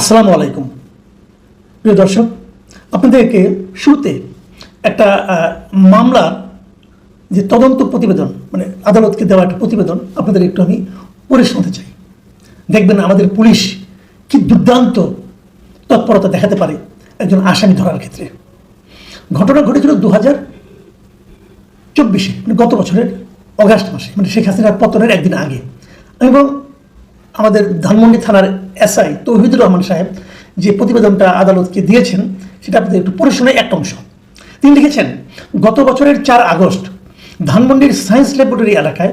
আসসালামু আলাইকুম। প্রিয় দর্শক আপনাদেরকে শুরুতে একটা আহ, মামলার যে তদন্ত প্রতিবেদন মানে আদালতকে দেওয়া একটা প্রতিবেদন আপনাদের একটু আমি পড়ে শোনাতে চাই। দেখবেন আমাদের পুলিশ কি দুর্দান্ত তৎপরতা দেখাতে পারে একজন আসামি ধরার ক্ষেত্রে। ঘটনা ঘটেছিল দু হাজার চব্বিশে মানে গত বছরের অগাস্ট মাসে মানে শেখ হাসিনার পতনের একদিন আগে। এবং আমাদের ধানমন্ডি থানার এসআই তৌহিদুর রহমান সাহেব যে প্রতিবেদনটা আদালতকে দিয়েছেন, সেটা আপনাদের একটু পড়ে শোনাই একটা অংশ। তিনি লিখেছেন, গত বছরের চার আগস্ট ধানমন্ডির সায়েন্স ল্যাবরেটরি এলাকায়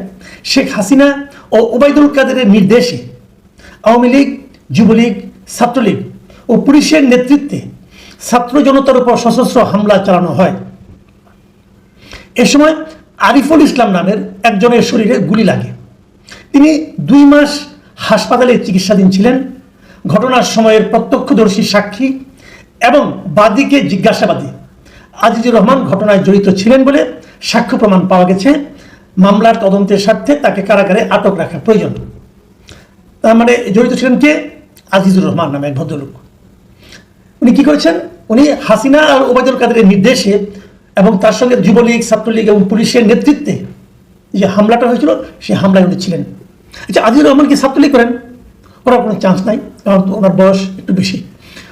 শেখ হাসিনা ও ওবায়দুল কাদেরের নির্দেশে আওয়ামী লীগ, যুবলীগ, ছাত্রলীগ ও পুলিশের নেতৃত্বে ছাত্র জনতার উপর সশস্ত্র হামলা চালানো হয়। এ সময় আরিফুল ইসলাম নামের একজনের শরীরে গুলি লাগে। তিনি দুই মাস হাসপাতালে চিকিৎসাধীন ছিলেন, ঘটনার সময়ের প্রত্যক্ষদর্শী সাক্ষী এবং বাদীকে জিজ্ঞাসাবাদী। আজিজুর রহমান ঘটনায় জড়িত ছিলেন বলে সাক্ষ্য প্রমাণ পাওয়া গেছে। মামলার তদন্তের স্বার্থে তাকে কারাগারে আটক রাখা প্রয়োজন। তার মানে জড়িত ছিলেন কে? আজিজুর রহমান নামে এক ভদ্রলোক। উনি কি করেছেন? উনি হাসিনা আর ওবায়দুল কাদেরের নির্দেশে এবং তার সঙ্গে যুবলীগ, ছাত্রলীগ এবং পুলিশের নেতৃত্বে যে হামলাটা হয়েছিল সেই হামলায় উনি ছিলেন। আচ্ছা আজিজুর রহমান কি ছাত্রলীগ করেন? ওনার কোনো চান্স নাই, কারণ ওনার বয়স একটু বেশি।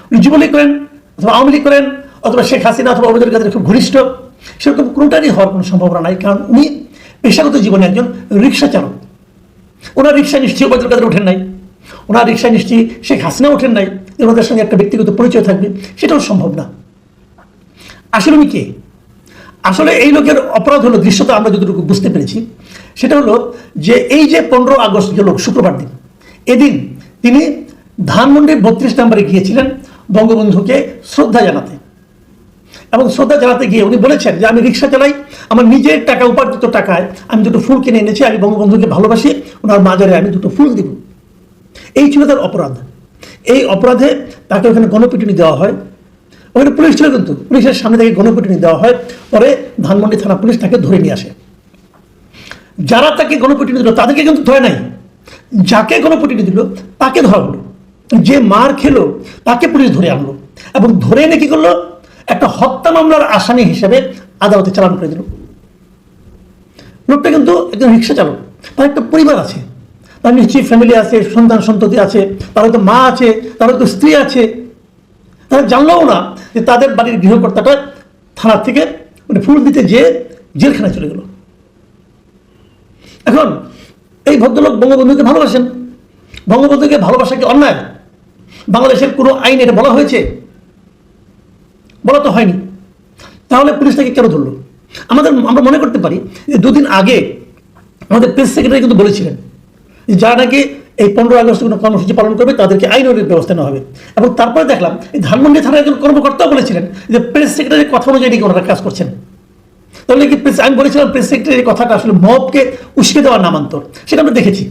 উনি যুবলীগ করেন, অথবা আওয়ামী লীগ করেন, অথবা শেখ হাসিনা অথবা ওবায়দুল কাদের খুব ঘনিষ্ঠ। সেরকম কোনোটারই হওয়ার কোনো সম্ভাবনা নাই, কারণ উনি পেশাগত জীবনে একজন রিক্সা চালক। ওনার রিক্সায় নিশ্চয়ই ওবায়দুল কাদের ওঠেন নাই। ওনার রিক্সা নিশ্চয়ই শেখ হাসিনা ওঠেন নাই। ওনাদের সঙ্গে একটা ব্যক্তিগত পরিচয় থাকবে, সেটাও সম্ভব না। আসলে উনি কে? আসলে এই লোকের অপরাধ হলো দৃশ্যটা আমরা যতটুকু বুঝতে পেরেছি সেটা হলো যে এই যে পনেরো আগস্ট গেল শুক্রবার দিন, এদিন তিনি ধানমন্ডির বত্রিশ নম্বরে গিয়েছিলেন বঙ্গবন্ধুকে শ্রদ্ধা জানাতে। এবং শ্রদ্ধা জানাতে গিয়ে উনি বলেছেন যে, আমি রিক্সা চালাই, আমার নিজের টাকা, উপার্জিত টাকায় আমি দুটো ফুল কিনে এনেছি, আমি বঙ্গবন্ধুকে ভালোবাসি, ওনার মাজারে আমি দুটো ফুল দিব। এই ছিল তার অপরাধ। এই অপরাধে তাকে ওখানে গণপিটুনি দেওয়া হয়। ওখানে পুলিশ ছিল কিন্তু, পুলিশের সামনে থেকে গণপিটুনি দেওয়া হয়। পরে ধানমন্ডি থানা পুলিশ তাকে ধরে নিয়ে আসে। যারা তাকে গণপিটুনি দিল, তাদেরকে কিন্তু ধরে নাই। যাকে গণপিটুনি দিল, তাকে ধরা হলো। যে মার খেলো, তাকে পুলিশ ধরে আনলো। এবং ধরে এনে কি করল? একটা হত্যা মামলার আসামি হিসেবে আদালতে চালান করে দিল। লোকটা কিন্তু একজন রিক্সা চালক। তার একটা পরিবার আছে। তার নিশ্চয়ই ফ্যামিলি আছে, সন্তান সন্ততি আছে, তার হয়তো মা আছে, তার হয়তো স্ত্রী আছে। তারা জানলেও না যে তাদের বাড়ির গৃহকর্তাটা থানার থেকে মানে ফুল দিতে যেয়ে জেলখানায় চলে গেল। এখন এই ভদ্রলোক বঙ্গবন্ধুকে ভালোবাসেন। বঙ্গবন্ধুকে ভালোবাসা কি অন্যায়? বাংলাদেশের কোনো আইন এটা বলা হয়েছে? বলা তো হয়নি। তাহলে পুলিশ তাকে কেন ধরলো? আমাদের, আমরা মনে করতে পারি যে দুদিন আগে আমাদের প্রেস সেক্রেটারি কিন্তু বলেছিলেন যারা নাকি এই পনেরো আগস্ট কোনো কর্মসূচি পালন করবে, তাদেরকে আইনের ব্যবস্থা নেওয়া হবে। এবং তারপরে দেখলাম এই ধানমন্ডি থানার একজন কর্মকর্তাও বলেছিলেন যে প্রেস সেক্রেটারির কথা অনুযায়ী ওনারা কাজ করছেন। তাহলে কি প্রেস আমি বলেছিলাম প্রেস সেক্রেটারির কথাটা আসলে মবকে উস্কে দেওয়ার নামান্তর। সেটা আমরা দেখেছি।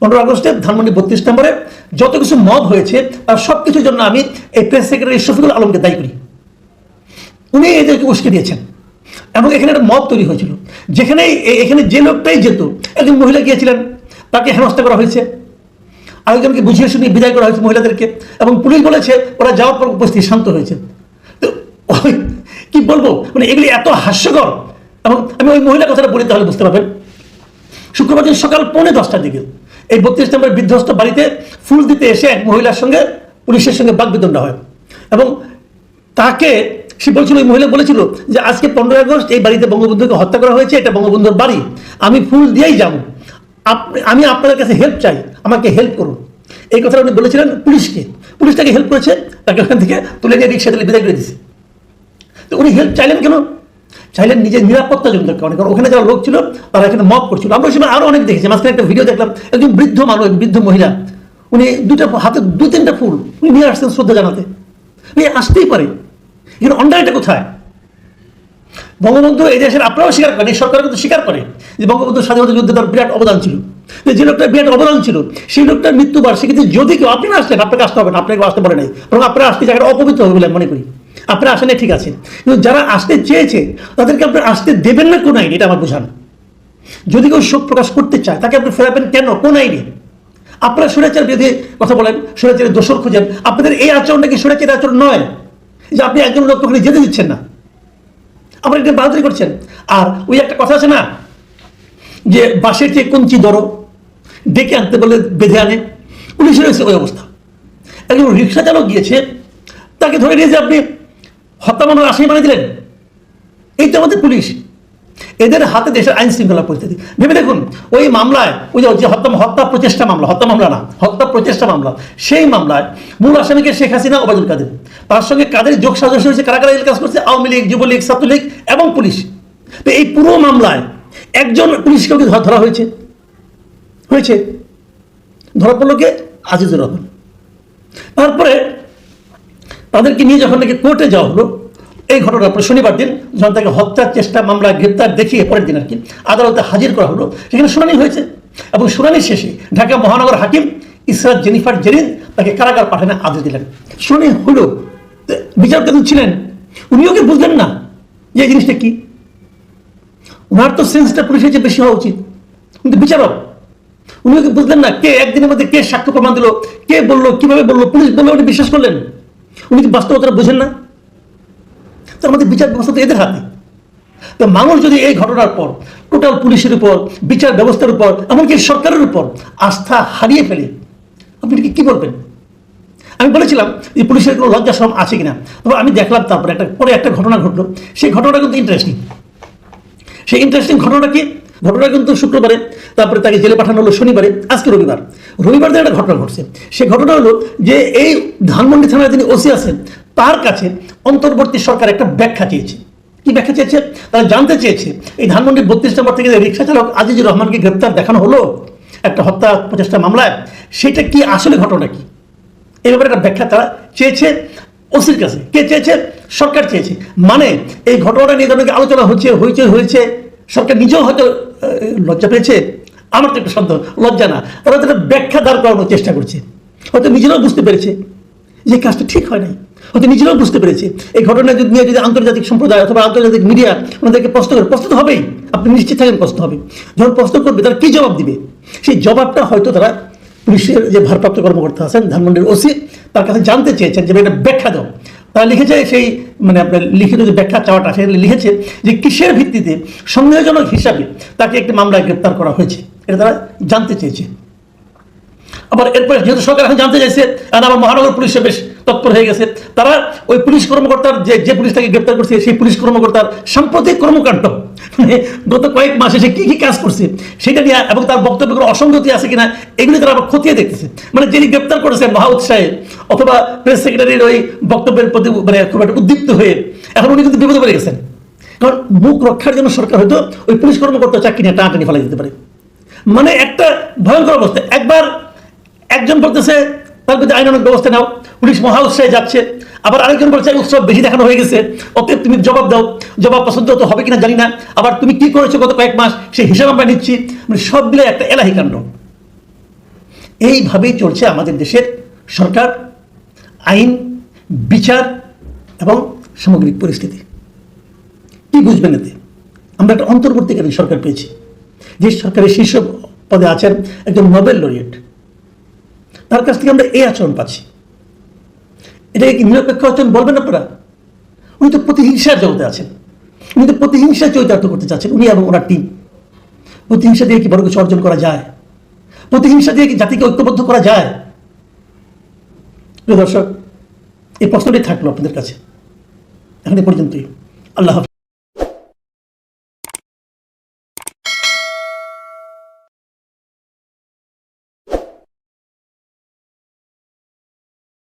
পনেরো আগস্টে ধানমন্ডি বত্রিশ নম্বরে যত কিছু মব হয়েছে, তার সব কিছুর জন্য আমি এই প্রেস সেক্রেটারি শফিকুল আলমকে দায়ী করি। উনি এদেরকে উস্কে দিয়েছেন। এবং এখানে একটা মব তৈরি হয়েছিল। যেখানে এখানে যে লোকটাই যেত, একজন মহিলা গিয়েছিলেন, তাকে হেনস্থা করা হয়েছে। আরেকজনকে বুঝিয়ে শুনিয়ে বিদায় করা হয়েছে মহিলাদেরকে। এবং পুলিশ বলেছে, ওরা যাওয়ার পর উপস্থিতি শান্ত হয়েছে। তো কি বলব? মানে এগুলি এত হাস্যকর। এবং আমি ওই মহিলা কথাটা বলি তাহলে বুঝতে পারবেন। শুক্রবার দিন সকাল পৌনে দশটার দিকে এই বত্রিশ নম্বর বিধ্বস্ত বাড়িতে ফুল দিতে এসে এক মহিলার সঙ্গে পুলিশের সঙ্গে বাগবিদণ্ড হয়। এবং তাকে সে বলছিল, ওই মহিলা বলেছিল যে, আজকে পনেরোই আগস্ট এই বাড়িতে বঙ্গবন্ধুকে হত্যা করা হয়েছে, এটা বঙ্গবন্ধুর বাড়ি। আমি ফুল দিয়েই যাব। আমি আপনাদের কাছে হেল্প চাই, আমাকে হেল্প করুন। এই কথাটা উনি বলেছিলেন পুলিশকে। পুলিশ তাকে হেল্প করেছে, তাকে ওখান থেকে তুলে নিয়ে রিক্সা দিলে বিদায় করে দিয়েছে। তো উনি হেল্প চাইলেন কেন? চাইলেন নিজের নিরাপত্তা জন্য কারণে কারণ ওখানে যারা লোক ছিল, তারা এখানে মপ করছিল। আমরা সময় আরও অনেক দেখেছি। মাঝখানে একটা ভিডিও দেখলাম, একজন বৃদ্ধ মানুষ বৃদ্ধ মহিলা। উনি দুটা হাতে দু তিনটা ফুল উনি নিয়ে আসছেন শ্রদ্ধা জানাতে। উনি আসতেই পারে। এখানে অন্যায়টা কোথায়? বঙ্গবন্ধু এই দেশের আপনারাও স্বীকার করেন, এই সরকার কিন্তু স্বীকার করে যে বঙ্গবন্ধু স্বাধীনতা যুদ্ধে তার বিরাট অবদান ছিল। যে লোকটার বিরাট অবদান ছিল, সেই লোকটার মৃত্যু বার্ষিকীতে যদি কেউ আপনি আসলেন, আপনাকে আসতে হবে না, আপনাকে আসতে পারে নাই। এবং আপনারা আসতে জায়গাটা অপবিত্র হবে বলে মনে করি। আপনারা আসেন, ঠিক আছে। কিন্তু যারা আসতে চেয়েছে, তাদেরকে আপনি আসতে দেবেন না কোন আইনি, এটা আমার বোঝান। যদি কেউ শোক প্রকাশ করতে চায়, তাকে আপনি ফেরাবেন কেন? কোন আইনে? আপনারা সুরেচার বিরুদ্ধে কথা বলেন সুরেচারের দোষর খুঁজেন। আপনাদের এই আচরণ নাকি সুরেচারের আচরণ নয়? যে আপনি একজন লোক যেতে দিচ্ছেন না। আপনারা এটা বাহাদুরি করছেন। আর ওই একটা কথা আছে না, যে বাসের চেয়ে কঞ্চি ধরো ডেকে আনতে বলে বেঁধে আনে। পুলিশের হয়েছে ওই অবস্থা। একজন রিক্সা চালক গিয়েছে, তাকে ধরে নিয়ে যে আপনি হত্যা মামলার আসামি বানিয়ে দিলেন? এই তো আমাদের পুলিশ। এদের হাতে দেশের আইন শৃঙ্খলা পরিস্থিতি। ভেবে দেখুন, ওই মামলায়, ওই যে- হত্যা হত্যা প্রচেষ্টা মামলা, হত্যা মামলা না, হত্যা প্রচেষ্টা মামলা, সেই মামলায় মূল আসামিকে শেখ হাসিনা, ওবায়দুল কাদের। তার সঙ্গে কাদের যোগ সাজস হয়েছে, কারা কারা কাজ করছে, আওয়ামী লীগ, যুবলীগ, ছাত্রলীগ এবং পুলিশ। তো এই পুরো মামলায় একজন পুলিশকে ওকে ধরা- ধরা হয়েছে। হয়েছে। ধরা পড়ল কে? আজিজুর রহমান। তারপরে তাদেরকে নিয়ে যখন নাকি কোর্টে যাওয়া হলো, এই ঘটনার পর শনিবার দিন, যখন তাকে হত্যার চেষ্টা, মামলা, গ্রেপ্তার দেখিয়ে পরের দিন আর কি আদালতে হাজির করা হলো, সেখানে শুনানি হয়েছে। এবং শুনানির শেষে ঢাকা মহানগর হাকিম ইসরাত জেনিফার জেরিন তাকে কারাগার পাঠানোর আদেশ দিলেন। শুনানি হলো, তো বিচারপতি ছিলেন, উনিও কি বুঝলেন না যে এই জিনিসটা কি? ওনার তো সেন্সটা পুলিশের চেয়ে বেশি হওয়া উচিত। কিন্তু বিচারক, উনিও কি বুঝলেন না কে একদিনের মধ্যে কে সাক্ষ্য প্রমাণ দিল, কে বলল, কীভাবে বলল, পুলিশ বলল উনি বিশ্বাস করলেন? উনি কি বাস্তবতা বুঝেন না? তো আমাদের বিচার ব্যবস্থা তো এদের হাতে। তো মানুষ যদি এই ঘটনার পর, টোটাল পুলিশের উপর, বিচার ব্যবস্থার উপর, এমনকি সরকারের উপর আস্থা হারিয়ে ফেলে, আপনি কি বলবেন? আমি বলেছিলাম যে পুলিশের কোনো লজ্জা আছে কিনা। তবে আমি দেখলাম তারপরে একটা পরে একটা ঘটনা ঘটলো। সেই ঘটনাটা কিন্তু ইন্টারেস্টিং সেই ইন্টারেস্টিং ঘটনাটা কি ঘটনা কিন্তু শুক্রবারে, তারপরে তাকে জেলে পাঠানো হলো শনিবারে, আজকে রবিবার। রবিবার দিন একটা ঘটনা ঘটছে, সে ঘটনা হলো যে এই ধানমন্ডি থানায় যিনি ওসি আছেন, তার কাছে অন্তর্বর্তী সরকার একটা ব্যাখ্যা চেয়েছে। কি ব্যাখ্যা চেয়েছে? তারা জানতে চেয়েছে, এই ধানমন্ডির বত্রিশ নম্বর থেকে রিক্সা চালক আজিজুর রহমানকে গ্রেপ্তার দেখানো হলো, একটা হত্যা প্রচেষ্টা মামলায়, সেটা কি আসলে ঘটনা কি? এই ব্যাপারে একটা ব্যাখ্যা তারা চেয়েছে ওসির কাছে। কে চেয়েছে? সরকার চেয়েছে। মানে এই ঘটনাটা নিয়ে আলোচনা হচ্ছে হয়েছে হয়েছে সরকার নিজেও হয়তো লজ্জা পেয়েছে? আমার তো একটা শব্দ, লজ্জা না। তারা তাদের ব্যাখ্যা দাঁড় করানোর চেষ্টা করছে। হয়তো নিজেরাও বুঝতে পেরেছে যে কাজটা ঠিক হয় নাই। হয়তো নিজেরাও বুঝতে পেরেছে। এই ঘটনা যদি নিয়ে যদি আন্তর্জাতিক সম্প্রদায় অথবা আন্তর্জাতিক মিডিয়া ওনাদেরকে প্রশ্ন করে, প্রশ্ন তো হবেই। আপনি নিশ্চিত থাকেন প্রশ্ন হবে। যখন প্রশ্ন করবে, তারা কী জবাব দিবে? সেই জবাবটা হয়তো তারা পুলিশের যে ভারপ্রাপ্ত কর্মকর্তা আছেন, ধানমন্ডির ওসি, তার কাছে জানতে চেয়েছেন যে এটা ব্যাখ্যা দাও। তারা লিখেছে সেই মানে আপনার লিখিত যে ব্যাখ্যা চাওয়াটা সেখানে লিখেছে যে কিসের ভিত্তিতে সন্দেহজনক হিসাবে তাকে একটি মামলায় গ্রেপ্তার করা হয়েছে, এটা তারা জানতে চেয়েছে। আবার এরপরে যেহেতু সরকার এখন জানতে চাইছে, আর আমার মহানগর পুলিশে বেশ তৎপর হয়ে গেছে, তারা ওই পুলিশ কর্মকর্তার যে যে পুলিশ তাকে গ্রেপ্তার করছে, সেই পুলিশ কর্মকর্তার সাম্প্রতিক কর্মকাণ্ড মানে গত কয়েক মাসে সে কি কি কাজ করছে, সেটা নিয়ে এবং তার বক্তব্যগুলো অসঙ্গতি আছে কিনা, এগুলি তারা আবার খতিয়ে দেখতেছে। মানে যিনি গ্রেপ্তার করেছেন মহা উৎসাহে অথবা প্রেস সেক্রেটারির ওই বক্তব্যের প্রতি মানে খুব একটা উদ্দীপ্ত হয়ে, এখন উনি কিন্তু বিপদে পড়ে গেছেন। কারণ মুখ রক্ষার জন্য সরকার হয়তো ওই পুলিশ কর্মকর্তা চাকরি নিয়ে টানাটানি ফেলা যেতে পারে। মানে একটা ভয়ঙ্কর অবস্থা। একবার একজন বলতেছে, তার বিরুদ্ধে আইনানুক ব্যবস্থা নাও। পুলিশ মহা উৎসাহে যাচ্ছে। আবার আরেকজন বলছে উৎসব বেশি দেখানো হয়ে গেছে। অতএব তুমি জবাব দাও। জবাব পছন্দ তো হবে কিনা জানি না। আবার তুমি কি করেছ গত কয়েক মাস সেই হিসাব আমরা নিচ্ছি। মানে সব মিলে একটা এলাহি কাণ্ড। এইভাবেই চলছে আমাদের দেশের সরকার, আইন, বিচার এবং সামগ্রিক পরিস্থিতি। কি বুঝবেন এতে? আমরা একটা অন্তর্বর্তীকালীন সরকার পেয়েছি। যে সরকারের শীর্ষ পদে আছেন একজন নোবেল লরিয়েট। তার কাছ থেকে আমরা এই আচরণ পাচ্ছি। এটাকে কি নিরপেক্ষ আচরণ বলবেন আপনারা? উনি তো প্রতিহিংসার জগতে আছেন। উনি তো প্রতিহিংসা চরিতার্থ করতে চাচ্ছেন, উনি এবং ওনার টিম প্রতিহিংসা দিয়ে কি বড় কিছু অর্জন করা যায়? প্রতিহিংসা দিয়ে কি জাতিকে ঐক্যবদ্ধ করা যায়? প্রিয় দর্শক, এই প্রশ্নটি থাকল আপনাদের কাছে। এখন এ পর্যন্তই। আল্লাহ